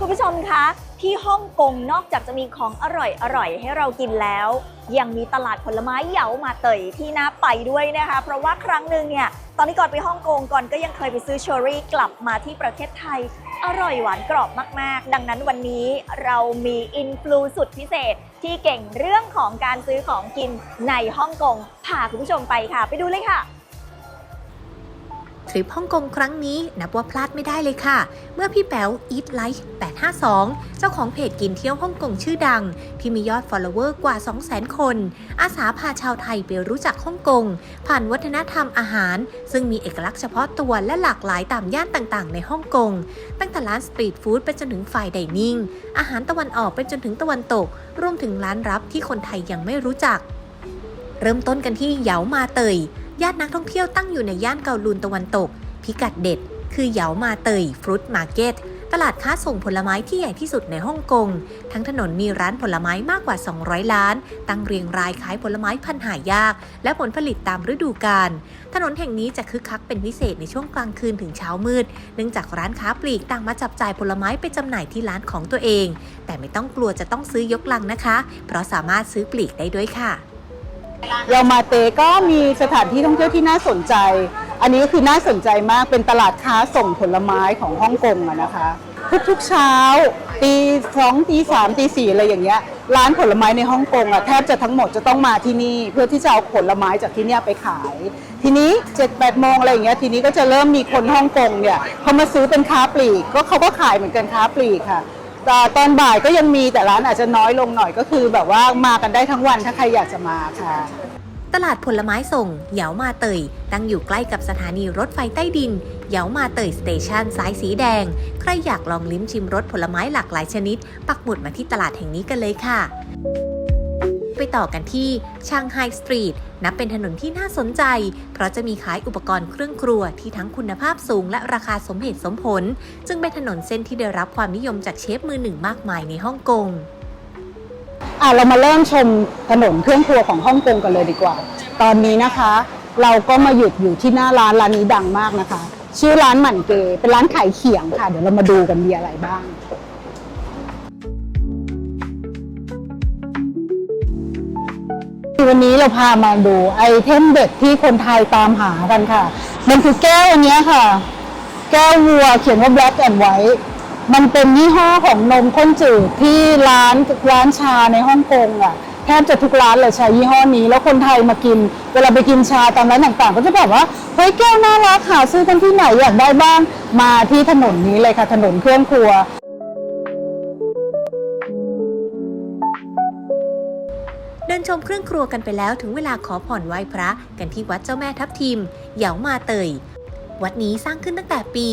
คุณผู้ชมคะ ที่ฮ่องกงนอกจากจะมีของอร่อยอร่อยให้เรากินแล้ว ยังมีตลาดผลไม้เหยามาเตยที่น่าไปด้วยนะคะ เพราะว่าครั้งหนึ่งเนี่ยตอนที่ก่อนไปฮ่องกงก่อนก็ยังเคยไปซื้อเชอรี่กลับมาที่ประเทศไทย อร่อยหวานกรอบมาก ๆ ดังนั้นวันนี้เรามีอินฟลูสุดพิเศษที่เก่งเรื่องของการซื้อของกินในฮ่องกงพาคุณผู้ชมไปค่ะ ไปดูเลยค่ะ ทริปฮ่องกงครั้งนี้นับว่าพลาดไม่ได้เลยค่ะ เมื่อพี่แป๋ว Eat Life 852 เจ้าของเพจกินเที่ยวฮ่องกงชื่อดัง ที่มียอด follower กว่า 200,000 คน อาสาพาชาวไทยไปรู้จักฮ่องกง ผ่านวัฒนธรรมอาหาร ซึ่งมีเอกลักษณ์เฉพาะตัวและหลากหลายตามย่านต่างๆ ในฮ่องกง ตั้งแต่ร้านสตรีทฟู้ดไปจนถึงฝ่ายไดนิ่ง อาหารตะวันออกไปจนถึงตะวันตก รวมถึงร้านรับที่คนไทยยังไม่รู้จัก เริ่มต้นกันที่เหยามาเตย ญาตินักท่องเที่ยวตั้งอยู่ในย่านเกาลูนตะวันตก พิกัดเด็ด คือเหยามาเตยฟรุตมาร์เก็ตตลาดค้าส่งผลไม้ที่ใหญ่ที่สุดในฮ่องกง ทั้งถนนมีร้านผลไม้มากกว่า 200 ล้าน ตั้งเรียงรายขายผลไม้พันหายาก และผลผลิตตามฤดูกาล ถนนแห่งนี้จะคึกคักเป็นพิเศษในช่วงกลางคืนถึงเช้ามืด เนื่องจากร้านค้าปลีกต่างมาจับจ่ายผลไม้ไปจำหน่ายที่ร้านของตัวเอง แต่ไม่ต้องกลัวจะต้องซื้อยกลังนะคะ เพราะสามารถซื้อปลีกได้ด้วยค่ะ เยามาเตก็มีสถานที่ท่องเที่ยวที่น่าสนใจ อันนี้ก็คือน่าสนใจมากเป็นตลาดค้าส่งผลไม้ของฮ่องกงอะนะคะทุกๆเช้าตีสองตีสามตีสี่อะไรอย่างเงี้ยร้านผลไม้ในฮ่องกงอะแทบจะทั้งหมดจะต้องมาที่นี่ เพื่อที่จะเอาผลไม้จากที่นี่ไปขาย ทีนี้7จ็ดแปดโมงอะไรอย่างเงี้ยทีนี้ก็จะเริ่มมีคนฮ่องกงเนี่ยเขามาซื้อเป็นค้าปลีกก็เขาก็ขายเหมือนกันค้าปลีกค่ะ ต่ตอนบ่ายก็ยังมีแต่ร้านอาจจะน้อยลงหน่อยก็คือ แบบว่ามากันได้ทั้งวันถ้าใครอยากจะมาค่ะ ตลาดผลไม้ส่งเหยามาเตย ตั้งอยู่ใกล้กับสถานีรถไฟใต้ดินเหยามาเตยสเตชันสายสีแดง ใครอยากลองลิ้มชิมรสผลไม้หลากหลายชนิด ปักหมุดมาที่ตลาดแห่งนี้กันเลยค่ะ ไปต่อกันที่ชางไฮสตรีทนับเป็นถนนที่น่าสนใจ เพราะจะมีขายอุปกรณ์เครื่องครัวที่ทั้งคุณภาพสูงและราคาสมเหตุสมผล จึงเป็นถนนเส้นที่ได้รับความนิยมจากเชฟมือหนึ่งมากมายในฮ่องกงอะเรามาเริ่มชมถนนเครื่องครัวของฮ่องกงกันเลยดีกว่า ตอนนี้นะคะ เราก็มาหยุดอยู่ที่หน้าร้านร้านนี้ดังมากนะคะ ชื่อร้านหมั่นเก เป็นร้านขายเขียงค่ะ เดี๋ยวเรามาดูกันมีอะไรบ้าง วันนี้เราพามาดูไอเทมเด็ดที่คนไทยตามหากันค่ะ มันคือแก้วอันนี้ค่ะ แก้ววัวเขียนว่า black and white มันเป็นยี่ห้อของนมข้นจืดที่ร้านร้านชาในฮ่องกงอะแทบจะทุกร้านเลยใช้ยี่ห้อนี้ แล้วคนไทยมากิน เวลาไปกินชาตามร้านต่างๆ ก็จะแบบว่าเฮ้ยแก้วน่ารักหาซื้อกันที่ไหนอยากได้บ้างมาที่ถนนนี้เลยค่ะ ถนนเครื่องครัว ชมเครื่องครัวกันไปแล้วถึงเวลาขอผ่อนไหว้พระกันที่วัดเจ้าแม่ทับทิมเหยามาเตย วัดนี้สร้างขึ้นตั้งแต่ปี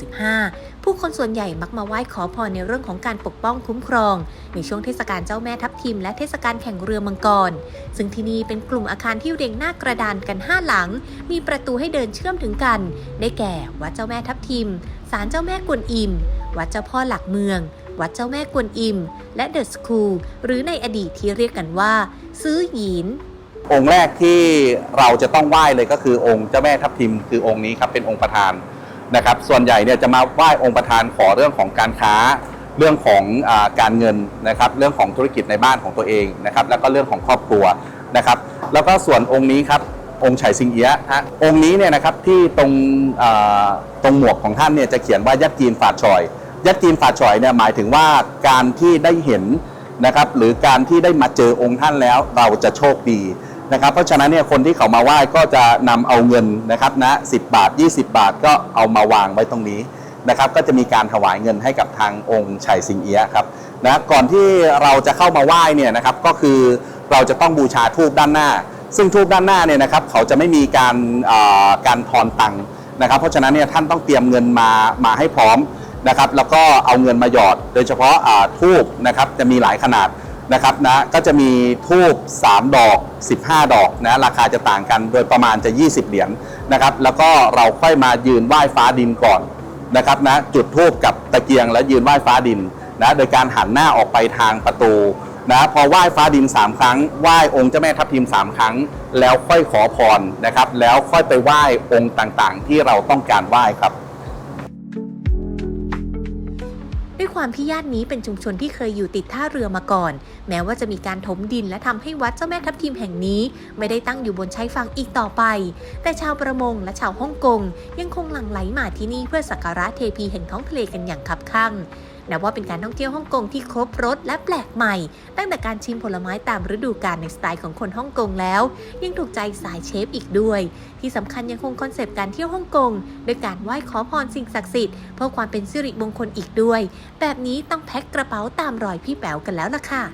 1865 ผู้คนส่วนใหญ่มักมาไหว้ขอพรในเรื่องของการปกป้องคุ้มครอง ในช่วงเทศกาลเจ้าแม่ทับทิม และเทศกาลแข่งเรือมังกร ซึ่งที่นี่เป็นกลุ่มอาคารที่เรียงหน้ากระดานกัน 5 หลัง มีประตูให้เดินเชื่อมถึงกัน ได้แก่ วัดเจ้าแม่ทับทิม ศาลเจ้าแม่กวนอิม วัดเจ้าพ่อหลักเมือง วัดเจ้าแม่กวนอิม และเดอะสคูลหรือในอดีตที่เรียกกันว่า ซื้อหยีน องค์แรกที่เราจะต้องไหว้เลยก็คือองค์เจ้าแม่ทับทิมคือองค์นี้ครับเป็นองค์ประธานนะครับ ส่วนใหญ่เนี่ยจะมาไหว้องค์ประธานขอเรื่องของการค้า เรื่องของอการเงินนะครับ เรื่องของธุรกิจในบ้านของตัวเองนะครับ แล้วก็เรื่องของครอบครัวนะครับ แล้วก็ส่วนองค์นี้ครับองค์ไฉสิงเอียะฮะองค์นี้เนี่ยนะครับที่ตรงตรงหมวกของท่านเนี่ยจะเขียนว่ายัดจีนฝาดชอย ยัดจีนฝาดชอยเนี่ยหมายถึงว่าการที่ได้เห็นนะครับหรือการที่ได้มาเจอองค์ท่านแล้วเราจะโชคดีนะครับเพราะฉะนั้นเนี่ยคนที่เขามาไหว้ก็จะนำเอาเงินนะครับนะ10บาท 20 บาทก็เอามาวางไว้ตรงนี้นะครับก็จะมีการถวายเงินให้กับทางองค์ไฉสิงเอียครับนะก่อนที่เราจะเข้ามาไหว้เนี่ยนะครับก็คือเราจะต้องบูชาทูบด้านหน้า ซึ่งทูบด้านหน้าเนี่ยนะครับเขาจะไม่มีการอ่าการทอนตังค์นะครับเพราะฉะนั้นเนี่ยท่านต้องเตรียมเงินมามาให้พร้อม นะครับแล้วก็เอาเงินมาหยอด โดยเฉพาะทูบนะครับจะมีหลายขนาดนะครับนะก็จะมีทูบ3 ดอก 15 ดอกนะราคาจะต่างกันโดยประมาณจะ 20 เหรียญนะครับแล้วก็เราค่อยมายืนไหว้ฟ้าดินก่อนนะครับนะจุดทูบกับตะเกียงแล้วยืนไหว้ฟ้าดินนะโดยการหันหน้าออกไปทางประตูนะพอไหว้ฟ้าดิน 3 ครั้งไหว้องค์เจ้าแม่ทับทิม 3 ครั้ง แล้วค่อยขอพรนะครับแล้วค่อยไปไหว้องค์ต่างๆ ที่เราต้องการไหว้ครับ ด้วยความที่ย่านนี้เป็นชุมชนที่เคยอยู่ติดท่าเรือมาก่อน แม้ว่าจะมีการถมดินและทำให้วัดเจ้าแม่ทับทิมแห่งนี้ ไม่ได้ตั้งอยู่บนชายฝั่งอีกต่อไป แต่ชาวประมงและชาวฮ่องกงยังคงหลั่งไหลมาที่นี่เพื่อสักการะเทพีแห่งท้องทะเลกันอย่างคับคั่ง นับว่าเป็นการท่องเที่ยวฮ่องกงที่ครบรสและแปลกใหม่ ตั้งแต่การชิมผลไม้ตามฤดูกาลในสไตล์ของคนฮ่องกงแล้ว ยังถูกใจสายเชฟอีกด้วย ที่สำคัญยังคงคอนเซปต์การเที่ยวฮ่องกงโดยการไหว้ขอพรสิ่งศักดิ์สิทธิ์เพื่อความเป็นสิริมงคลอีกด้วย แบบนี้ต้องแพ็คกระเป๋าตามรอยพี่แป๋วกันแล้วล่ะค่ะ